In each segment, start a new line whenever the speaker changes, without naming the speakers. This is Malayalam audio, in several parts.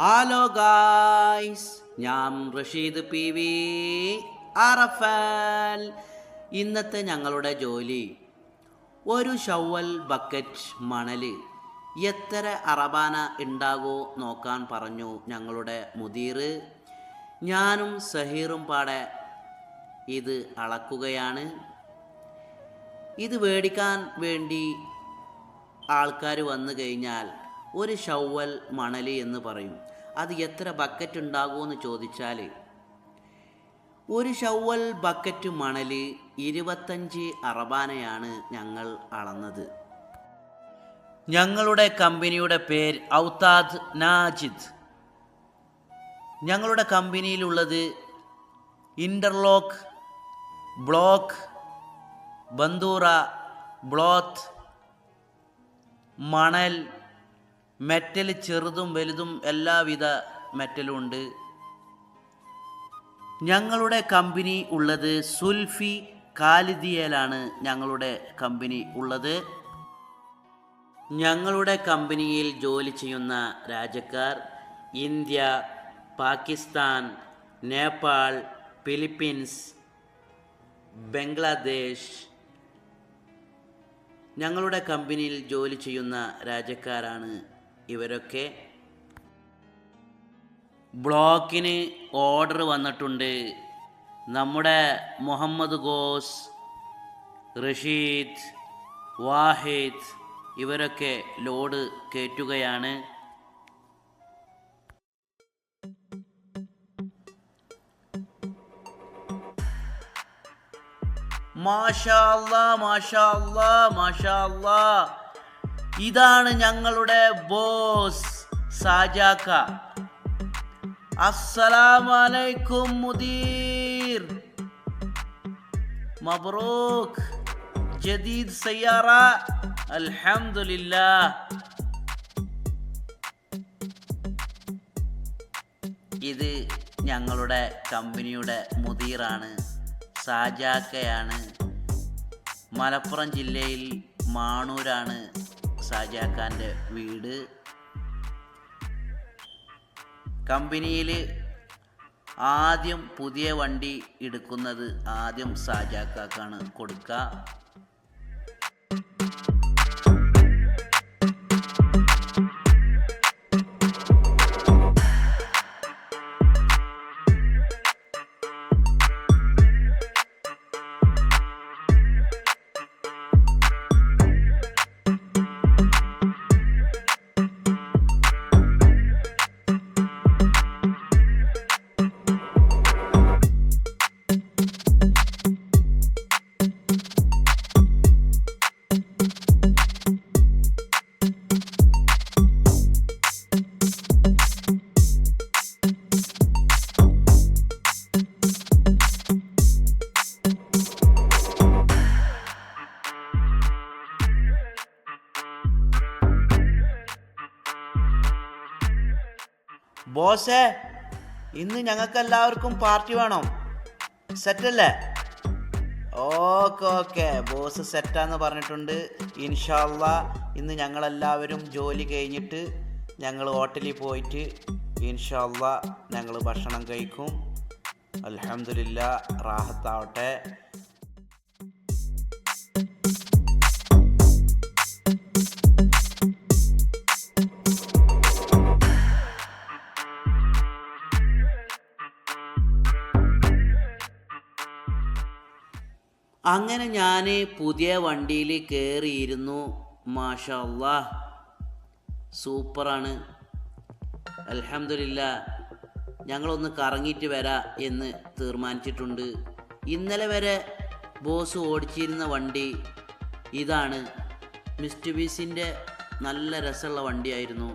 ഹലോ ഗായ്സ് ഞാൻ റഷീദ് പി വി അറഫൽ. ഇന്നത്തെ ഞങ്ങളുടെ ജോലി ഒരു ഷവൽ ബക്കറ്റ് മണൽ. എത്ര അറബാന ഉണ്ടാകോ നോക്കാൻ പറഞ്ഞു ഞങ്ങളുടെ മുദീർ. ഞാനും സഹീറും പാടെ ഇത് അളക്കുകയാണ്. ഇത് മേടിക്കാൻ വേണ്ടി ആൾക്കാർ വന്നു കഴിഞ്ഞാൽ ഒരു ഷവ്വൽ മണൽ എന്ന് പറയും. അത് എത്ര ബക്കറ്റ് ഉണ്ടാകുമെന്ന് ചോദിച്ചാൽ ഒരു ഷവ്വൽ ബക്കറ്റ് മണൽ ഇരുപത്തഞ്ച് അറബാനയാണ് ഞങ്ങൾ അളന്നത്. ഞങ്ങളുടെ കമ്പനിയുടെ പേര് ഔതാദ് നാജിദ്. ഞങ്ങളുടെ കമ്പനിയിലുള്ളത് ഇന്റർലോക്ക് ബ്ലോക്ക് ബന്ദൂറ ബ്ലോത്ത് മണൽ മെറ്റൽ ചെറുതും വലുതും എല്ലാവിധ മെറ്റലും ഉണ്ട്. ഞങ്ങളുടെ കമ്പനി ഉള്ളത് സുൽഫി കാലിദിയയിലാണ് ഞങ്ങളുടെ കമ്പനി ഉള്ളത്. ഞങ്ങളുടെ കമ്പനിയിൽ ജോലി ചെയ്യുന്ന രാജ്യക്കാർ ഇന്ത്യ പാകിസ്ഥാൻ നേപ്പാൾ ഫിലിപ്പീൻസ് ബംഗ്ലാദേശ് ഞങ്ങളുടെ കമ്പനിയിൽ ജോലി ചെയ്യുന്ന രാജ്യക്കാരാണ് ഇവരൊക്കെ ബ്ലോക്കിന് ഓർഡർ വന്നിട്ടുണ്ട് നമ്മുടെ മുഹമ്മദ് ഗോസ് റഷീദ് വാഹിദ് ഇവരൊക്കെ ലോഡ് കയറ്റുകയാണ് മാഷാ മാഷാ മാഷാ. ഇതാണ് ഞങ്ങളുടെ ബോസ് സാജാക്ക. അസ്സലാമലൈക്കും മുദീർ. ജദീദ് സയ്യാറ. അൽഹംദുലില്ലാ ഇത് ഞങ്ങളുടെ കമ്പനിയുടെ മുദീറാണ് സാജാക്കയാണ്. മലപ്പുറം ജില്ലയിൽ മാണൂരാണ് സാജാക്കാന്റെ വീട്. കമ്പനിയിൽ ആദ്യം പുതിയ വണ്ടി എടുക്കുന്നത് ആദ്യം സാജാക്കാക്കാണ് കൊടുക്കുക. ബോസേ ഇന്ന് ഞങ്ങൾക്ക് എല്ലാവർക്കും പാർട്ടി വേണം. സെറ്റല്ലേ? Okay okay. ബോസ് സെറ്റാന്ന് പറഞ്ഞിട്ടുണ്ട്. ഇൻഷാല്ല ഇന്ന് ഞങ്ങളെല്ലാവരും ജോലി കഴിഞ്ഞിട്ട് ഞങ്ങൾ ഹോട്ടലിൽ പോയിട്ട് ഇൻഷാല്ല ഞങ്ങൾ ഭക്ഷണം കഴിക്കും. അലഹമില്ല റാഹത്താവട്ടെ. അങ്ങനെ ഞാൻ പുതിയ വണ്ടിയിൽ കയറിയിരുന്നു മാഷല്ല സൂപ്പറാണ്. അലഹമില്ല ഞങ്ങളൊന്ന് കറങ്ങിയിട്ട് വരാം എന്ന് തീരുമാനിച്ചിട്ടുണ്ട്. ഇന്നലെ വരെ ബോസ് ഓടിച്ചിരുന്ന വണ്ടി ഇതാണ്. മിസ്റ്റർ ബീസിന്റെ നല്ല രസമുള്ള വണ്ടിയായിരുന്നു.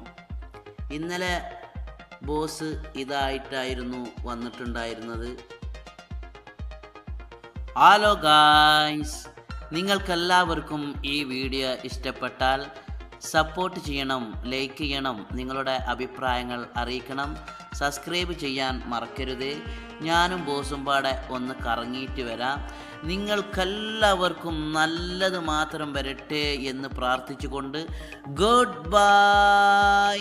ഇന്നലെ ബോസ് ഇതായിട്ടായിരുന്നു വന്നിട്ടുണ്ടായിരുന്നത്. ഹലോ ഗായ്സ് നിങ്ങൾക്കെല്ലാവർക്കും ഈ വീഡിയോ ഇഷ്ടപ്പെട്ടാൽ സപ്പോർട്ട് ചെയ്യണം ലൈക്ക് ചെയ്യണം നിങ്ങളുടെ അഭിപ്രായങ്ങൾ അറിയിക്കണം. സബ്സ്ക്രൈബ് ചെയ്യാൻ മറക്കരുത്. ഞാനും ബോസും പാടെ ഒന്ന് കറങ്ങിയിട്ട് വരാം. നിങ്ങൾക്കെല്ലാവർക്കും നല്ലത് മാത്രം വരട്ടെ എന്ന് പ്രാർത്ഥിച്ചുകൊണ്ട് ഗുഡ് ബൈ.